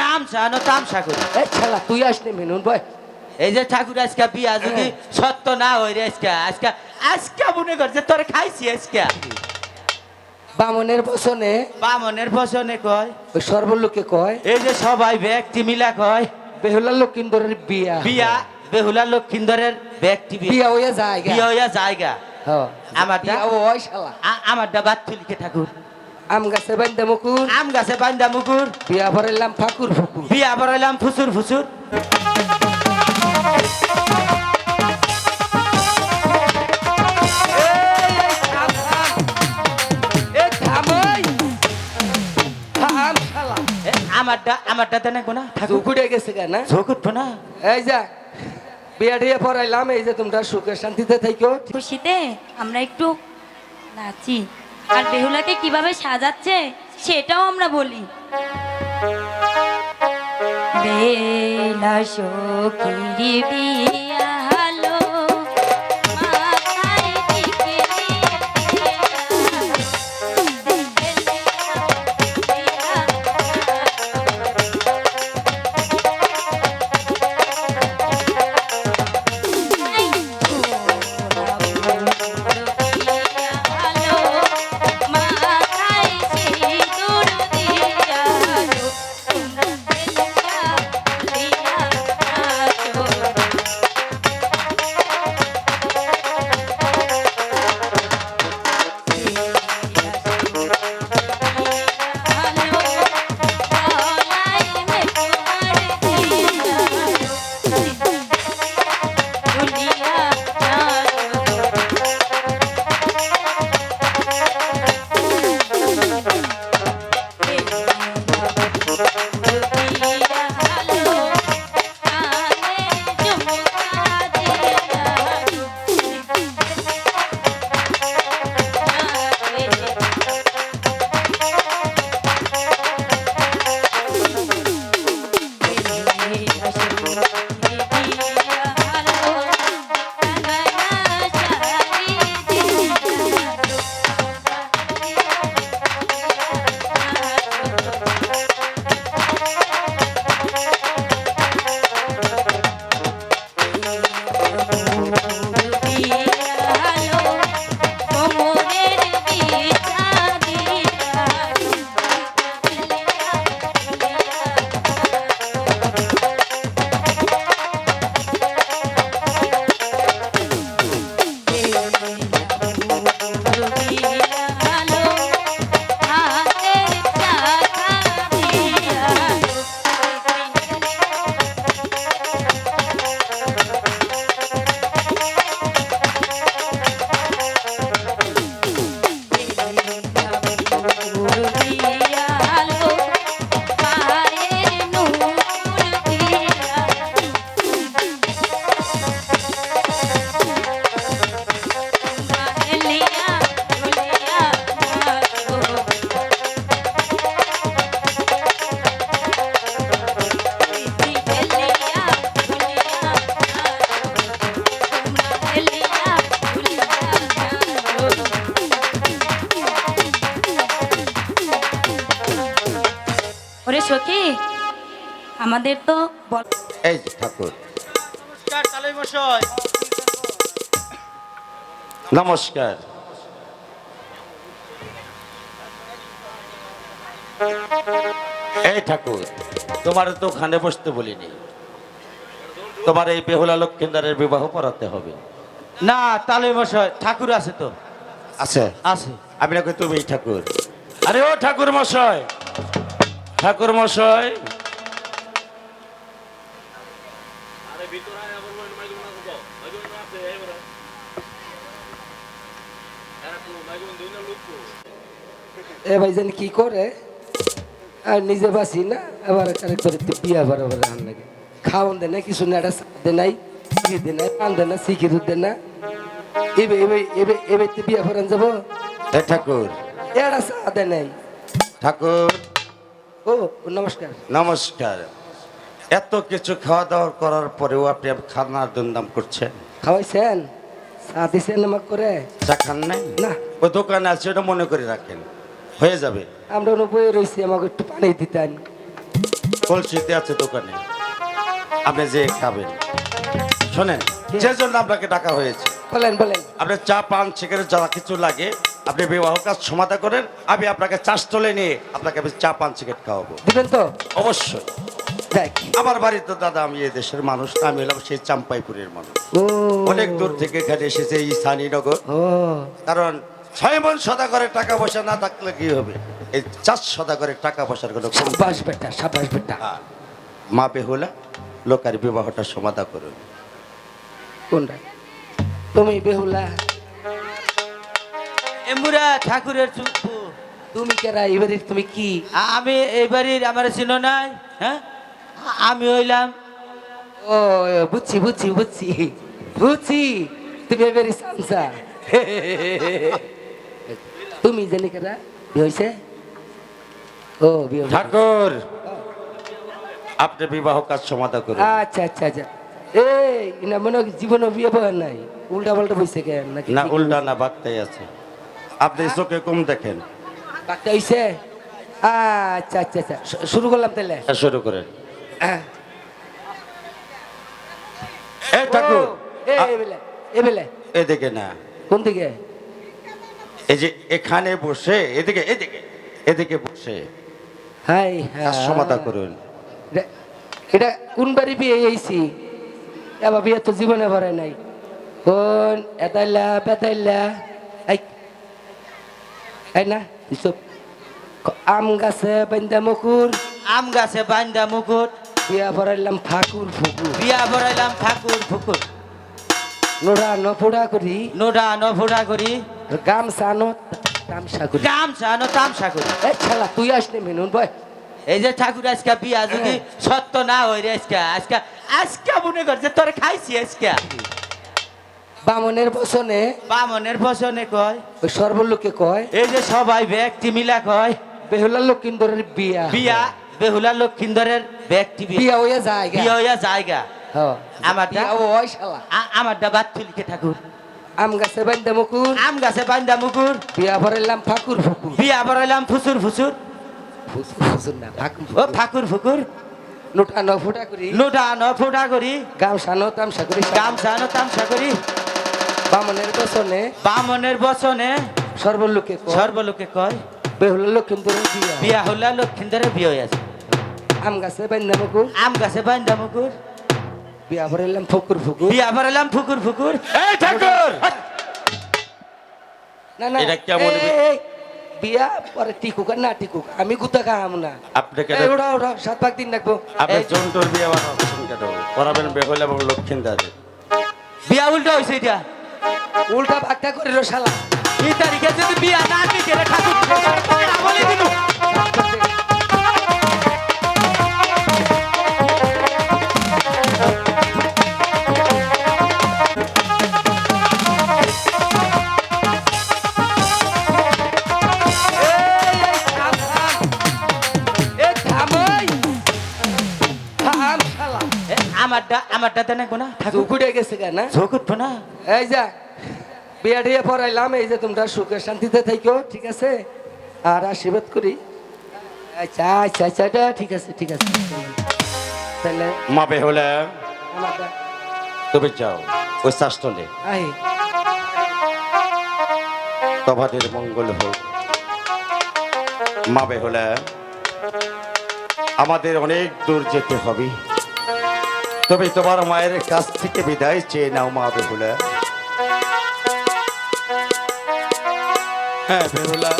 তামসা নো তামসা করি। এই খেলা তুই মেনুন এই যে ঠাকুর আজকে বিয়া যদি সত্য না হই রে আজকে আজকে আজকে মনে তোর খাইছি আজকে। বামনের বসনে বামনের কয়? ওই সর্বলোকে কয় এই যে সবাই ব্যক্তি মিলা কয় বেহুলা লক্ষিন্দরের বিয়া। বিয়া বেহুলা লক্ষিন্দরের ব্যক্তি বিয়া। হইয়া যায় গা। বিয়া হইয়া জায়গা হ্যাঁ। আমার তুলিকে ঠাকুর। আম গাছে বান্ধে মুকুর। আম গাছে বান্দা মুকুর। বিয়া ভরাইলাম ফাকুর ফুকুর। বিয়া বড়াইলাম ফুসুর ফুসুর। এই থামই। থাম শালা। এ, আমারটা আমারটা দেন না? ঠাকুর। চুকুড়ে গেছে গা না? ঝোঁক উঠবো না? এই যা বিয়া টিয়া পড়াইলাম এই যে তোমরা সুখে শান্তিতে থাইকো। খুশিতে আমরা একটু নাচি। আর বেহুলাকে কীভাবে সাজাচ্ছে সেটাও আমরা বলি। বেলা সখীর ওরে সখী আমাদের তো বল। এই যে ঠাকুর। নমস্কার এই ঠাকুর তোমার তো ওখানে বসতে বলিনি। তোমার এই বেহুলা লক্ষিন্দারের বিবাহ করাতে হবে। না তালে মশাই ঠাকুর আছে তো। আছে। আছে। আমি না কই তুমি ঠাকুর। আরে ও ঠাকুর মশাই ঠাকুর মশাই। এ ভাই জানি কি করে? আর নিজে বাসি না আবার আরেক করে তো বিয়া বরাবর আন লাগে খাওয়ান দে না কিছু না একটা দে নাই কি দে নাই পান দে না শিখি দুধ দে না। এবে এবে এবে এবে তো বিয়া করান যাব? এ ঠাকুর। এটা চা দে নাই। ঠাকুর। ও নমস্কার। নমস্কার। এত কিছু খাওয়া দাওয়া করার পরেও আপনি খানার দুমদাম করছেন? খাওয়াইছেন? চা দিছেন আমাকে করে? চা খান নাই? না। ওই দোকানে আছে ওটা মনে করে রাখেন। হয়ে যাবে। আমরা বয়ে রয়েছি আমাকে একটু পানি দিতেন। কলসিতে আছে দোকানে। আপনি যে খাবেন। শোনেন যে জন্য আপনাকে ডাকা হয়েছে। বলেন বলেন। আপনার চা পান সিগারেট যা কিছু লাগে। আপনি বিবাহ কাজ সমাধা করেন আমি আপনাকে চাষ তোলে নিয়ে আপনাকে আমি চা পান সিগারেট খাওয়াবো। দিবেন তো? অবশ্যই। আমার বাড়ি তো দাদা আমি এই দেশের মানুষ না, আমি হলাম সেই চাম্পাইপুরের মানুষ। অনেক দূর থেকে এখানে এসেছে এই স্থানীনগর ও। কারণ ছয় মন সদা করে টাকা পয়সা না থাকলে কি হবে? এই চাষ সদা করে টাকা পয়সার কোনো সাবাস বেটা সাবাস বেটা। আর মা বেহুলা লোকের বিবাহটা সমাধা করুন। কোনটা? তুমি বেহুলা? এমুরা ঠাকুরের চুপু তুমি কেরা এবারে তুমি কি? আমি এই বাড়ির আমার চিন নাই হ্যাঁ? আমি হইলাম। ও বুঝছি বুঝছি বুঝছি। বুঝছি তুমি এবারে সামসা তুমি জানি কেরা বিয়ে হয়েছে ও বিয়ে ঠাকুর আপনি বিবাহ কাজ সমাধা করুন। আচ্ছা আচ্ছা আচ্ছা। এই না মনে হয় জীবনে বিয়ে বয়ার নাই। উল্টা পাল্টা বসে কেন? নাকি না উল্টা না বাগতাই আছে। আপনি চোখে কম দেখেন। আচ্ছা আচ্ছা আচ্ছা। শুরু করলাম তাহলে হ্যাঁ, শুরু করেন। ঠাকুর। এবেলে এবেলে এদিকে না। কোন দিকে? এই যে এখানে বসে এদিকে এদিকে এদিকে বসে। হাই সমাধা করুন। এটা- কোন বাড়ি বিয়ে হয়েছি এবার বিয়ে তো জীবনে ভরে নাই। কোন? এতাইলা বেতাইলা এই না এসব আম গাছে বান্দা মুকুর আম গাছে বান্দা মুকুট। বিয়া ভরাইলাম ফাকুর ফুকুর বিয়া বড়াইলাম ঠাকুর ফুকুর নোড়া নফোড়া করি। নোডা নফোড়া করি। গামছা নো তামসা করি। গামছা নো তামসা করি। এই ছালা তুই আসলে মেনুন বয়। এই যে ঠাকুর আজকে বিয়া যদি সত্য না হই রে আজকে আজকে আজকে মনে করছে তোর খাইছি আজকে। বামনের বসনে বামনের বসনে কয় ওই সর্বলোকে কয় এই যে সবাই ব্যক্তি মিলা কয় বেহুলা লক্ষিন্দরের বিয়া। বিয়া বেহুলা লক্ষিন্দরের ব্যক্তি বিয়া। হইয়া যায় গা। বিয়া হইয়া জায়গা। আমারটা? ওই শালা। তুলিকে ঠাকুর। আম গাছে বান্দা মুকুর। আম গাছে বান্দা মুকুর। বিয়া ভরাইলাম ফাকুর ফুকুর। বিয়া ফুসুর ফুসুর। ফুসুর ফুসুর না ফাকুর ও ফাকুর। ফুকুর নোটা নফোটা করি। নোটা নফোটা করি। গামছা নো তামসা করি। গামছা নো তামসা করি। বামনের বসনে বামনের বচনে সর্বলোকে কয়। সর্বলোকে কয়। বেহুলা লক্ষিন্দরের বিয়া। বিয়া লক্ষিন্দরের বিয়ে হয়ে আছে আম গাছে বান্দা মুকুর। আম গাছে বান্দা মুকুর। বিয়া ভরাইলাম ফকুর ফুকুর। বিয়া বড়াইলাম ফুকুর ফুকুর। এই ঠাকুর! না না এটা কেমন বিয়া পরে টিকুক না টিকুক আমি গুতা খাম না। আপনাকে এই ওড়া ওড়া সাত পাক দিন রাখব। আপনি জন্তুর বিয়ে বানাচ্ছেন কেন? করাবেন বেহুলা এবং লক্ষ্মীন্দারে বিয়া উল্টা হয়েছে এটা। উল্টা ভাগটা করে রসালা এই তারিখে যদি বিয়া না দিতে ঠাকুর আমারটা আমারটা দেন না ঠাকুর চুকুটে গেছে কেন? না ঝোঁক উঠবো না এই যা বিয়া টিয়া পড়াইলাম এই যে তোমরা সুখে শান্তিতে থাকো ঠিক আছে? আর আশীর্বাদ করি। আচ্ছা আচ্ছা আচ্ছা ঠিক আছে ঠিক আছে। তাহলে মা বেহুলা আমার তুমি যাও ওই শাস্তলে আই। তোমাদের মঙ্গল হোক। মা হলে আমাদের অনেক দূর যেতে হবে। তবে তোমার মায়ের কাছ থেকে বিদায় চেয়ে নাও মা বেহুলা। হ্যাঁ বেহুলা।